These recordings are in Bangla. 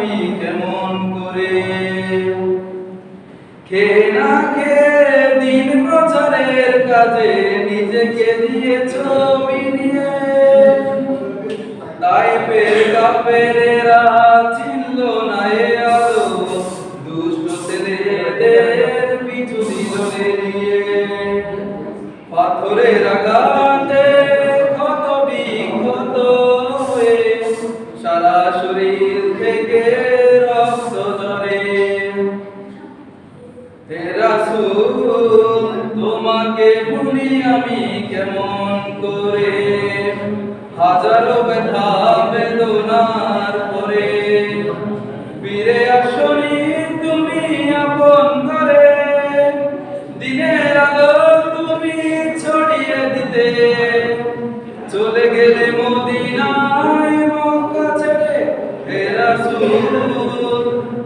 আমি কেমন করে? খে না খে দিন প্রচারের কাজে নিজেকে দিয়েছ মিলিয়ে তাই পের কাপেরেরা ছিল না এ আলো, দুষ্ট ছেলেদের পিছু দিল নিয়ে। পাথরের আঘাতে রাসূল, তোমাকে ভুলি আমি কেমন করে? হাজারো ব্যথা, বেদনার পরে। ফিরে আসনি তুমি আপন করে দিনের আলো তুমি ছড়িয়ে দিতে। চলে গেলে মদিনায় মক্কা ছেড়ে। হে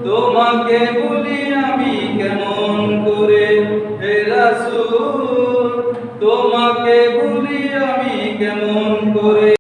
তোমাকে ভুলি হে রাসূল তোমাকে